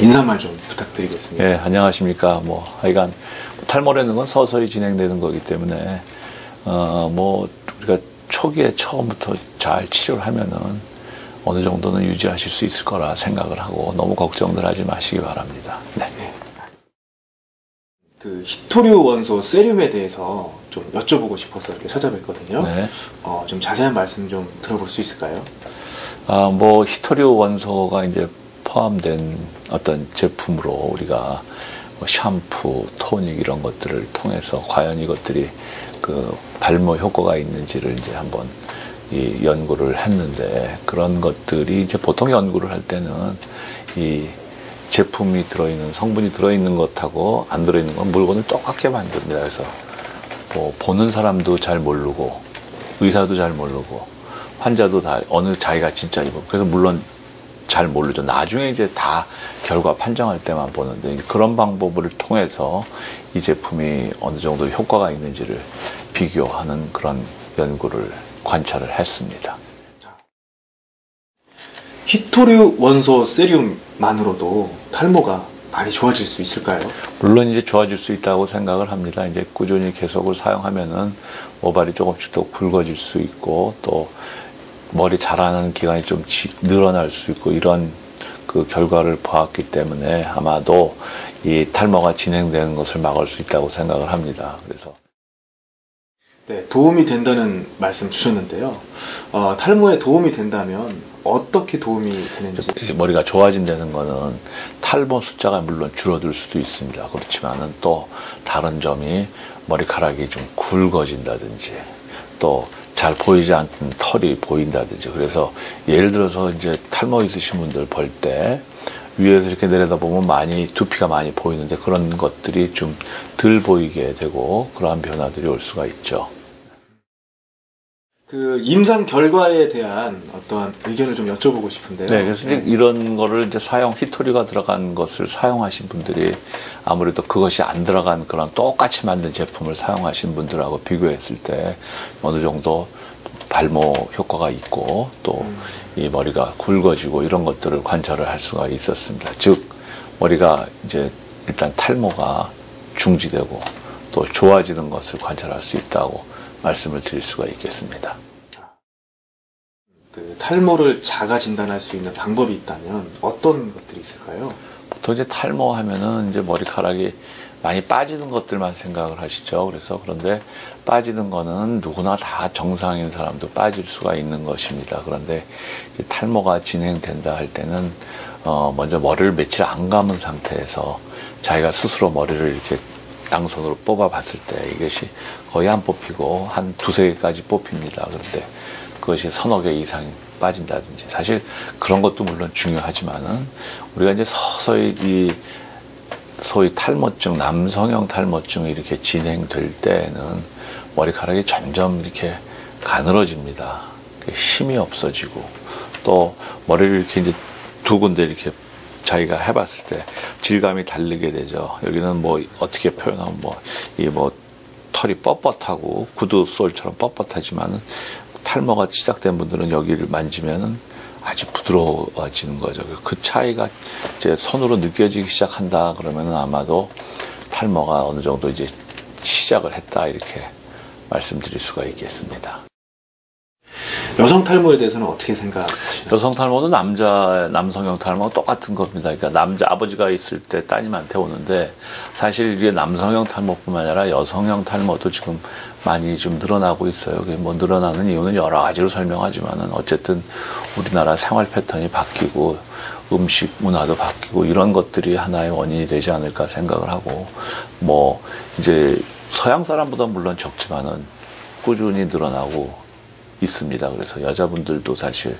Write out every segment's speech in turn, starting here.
인사말 좀 부탁드리겠습니다. 예, 안녕하십니까. 뭐, 하여간, 탈모라는 건 서서히 진행되는 거기 때문에, 어, 뭐, 우리가 초기에 처음부터 잘 치료를 하면은 어느 정도는 유지하실 수 있을 거라 생각을 하고 너무 걱정들 하지 마시기 바랍니다. 네. 그 히토류 원소 세륨에 대해서 좀 여쭤보고 싶어서 이렇게 찾아뵀거든요. 네. 어, 좀 자세한 말씀 좀 들어볼 수 있을까요? 아, 뭐, 히토류 원소가 이제 포함된 어떤 제품으로 우리가 뭐 샴푸, 토닉 이런 것들을 통해서 과연 이것들이 그 발모 효과가 있는지를 이제 한번 이 연구를 했는데 그런 것들이 이제 보통 연구를 할 때는 이 제품이 들어있는 성분이 들어있는 것하고 안 들어있는 건 물건을 똑같게 만듭니다. 그래서 뭐 보는 사람도 잘 모르고 의사도 잘 모르고 환자도 다 어느 자기가 진짜 이거 그래서 물론 잘 모르죠. 나중에 이제 다 결과 판정할 때만 보는데 그런 방법을 통해서 이 제품이 어느 정도 효과가 있는지를 비교하는 그런 연구를 관찰을 했습니다. 히토류 원소 세륨만으로도 탈모가 많이 좋아질 수 있을까요? 물론 이제 좋아질 수 있다고 생각을 합니다. 이제 꾸준히 계속을 사용하면은 모발이 조금씩 더 굵어질 수 있고 또 머리 자라는 기간이 좀 지- 늘어날 수 있고 이런 그 결과를 보았기 때문에 아마도 이 탈모가 진행되는 것을 막을 수 있다고 생각을 합니다. 그래서 네, 도움이 된다는 말씀 주셨는데요. 어, 탈모에 도움이 된다면 어떻게 도움이 되는지 이 머리가 좋아진다는 거는 탈모 숫자가 물론 줄어들 수도 있습니다. 그렇지만은 또 다른 점이 머리카락이 좀 굵어진다든지 또 잘 보이지 않는 털이 보인다든지 그래서 예를 들어서 이제 탈모 있으신 분들 볼 때 위에서 이렇게 내려다보면 많이 두피가 많이 보이는데 그런 것들이 좀 덜 보이게 되고 그러한 변화들이 올 수가 있죠. 그 임상 결과에 대한 어떠한 의견을 좀 여쭤보고 싶은데요. 네, 그래서 이제 이런 거를 이제 사용 히토리가 들어간 것을 사용하신 분들이 아무래도 그것이 안 들어간 그런 똑같이 만든 제품을 사용하신 분들하고 비교했을 때 어느 정도 발모 효과가 있고 또 이 머리가 굵어지고 이런 것들을 관찰을 할 수가 있었습니다. 즉 머리가 이제 일단 탈모가 중지되고 또 좋아지는 것을 관찰할 수 있다고 말씀을 드릴 수가 있겠습니다. 그 탈모를 자가 진단할 수 있는 방법이 있다면 어떤 것들이 있을까요? 보통 이제 탈모 하면은 이제 머리카락이 많이 빠지는 것들만 생각을 하시죠. 그래서 그런데 빠지는 거는 누구나 다 정상인 사람도 빠질 수가 있는 것입니다. 그런데 이 탈모가 진행된다 할 때는 어 먼저 머리를 며칠 안 감은 상태에서 자기가 스스로 머리를 이렇게 양손으로 뽑아 봤을 때 이것이 거의 안 뽑히고 한 두세 개까지 뽑힙니다. 그런데 그것이 서너 개 이상 빠진다든지 사실 그런 것도 물론 중요하지만은 우리가 이제 서서히 이 소위 탈모증, 남성형 탈모증이 이렇게 진행될 때는 머리카락이 점점 이렇게 가늘어집니다. 힘이 없어지고 또 머리를 이렇게 이제 두 군데 이렇게 자기가 해봤을 때 질감이 다르게 되죠. 여기는 뭐 어떻게 표현하면 뭐이뭐 털이 뻣뻣하고 구두 솔처럼 뻣뻣하지만은 탈모가 시작된 분들은 여기를 만지면은 아주 부드러워지는 거죠. 그 차이가 이제 손으로 느껴지기 시작한다 그러면은 아마도 탈모가 어느 정도 이제 시작을 했다 이렇게 말씀드릴 수가 있겠습니다. 여성 탈모에 대해서는 어떻게 생각하시나요? 여성 탈모도 남자 남성형 탈모 똑같은 겁니다. 그러니까 남자 아버지가 있을 때 따님한테 오는데 사실 이게 남성형 탈모뿐만 아니라 여성형 탈모도 지금 많이 좀 늘어나고 있어요. 뭐 늘어나는 이유는 여러 가지로 설명하지만은 어쨌든 우리나라 생활 패턴이 바뀌고 음식 문화도 바뀌고 이런 것들이 하나의 원인이 되지 않을까 생각을 하고 뭐 이제 서양 사람보다 물론 적지만은 꾸준히 늘어나고 있습니다. 그래서 여자분들도 사실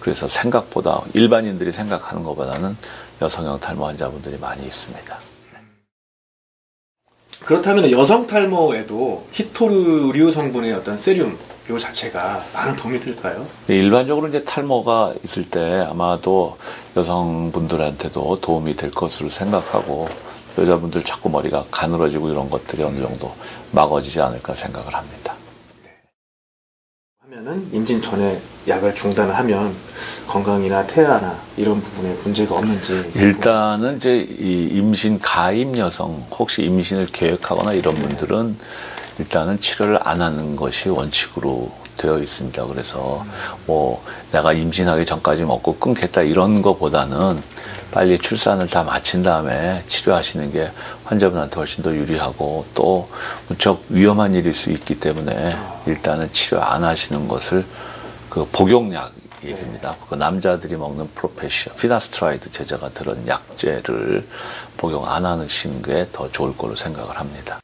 그래서 생각보다 일반인들이 생각하는 것보다는 여성형 탈모 환자분들이 많이 있습니다. 그렇다면 여성 탈모에도 히토류 성분의 어떤 세륨 요 자체가 많은 도움이 될까요? 일반적으로 이제 탈모가 있을 때 아마도 여성분들한테도 도움이 될 것으로 생각하고 여자분들 자꾸 머리가 가늘어지고 이런 것들이 어느 정도 막아지지 않을까 생각을 합니다. 하면은 임신 전에 약을 중단을 하면 건강이나 태아나 이런 부분에 문제가 없는지 일단은 이제 이 임신 가임 여성 혹시 임신을 계획하거나 이런 분들은 일단은 치료를 안 하는 것이 원칙으로 되어 있습니다. 그래서 뭐 내가 임신하기 전까지 먹고 끊겠다 이런 거보다는 빨리 출산을 다 마친 다음에 치료하시는 게 환자분한테 훨씬 더 유리하고 또 무척 위험한 일일 수 있기 때문에 일단은 치료 안 하시는 것을 그 복용약이 됩니다. 그 남자들이 먹는 프로페시아, 피나스트라이드 제제가 들은 약제를 복용 안 하시는 게 더 좋을 거로 생각을 합니다.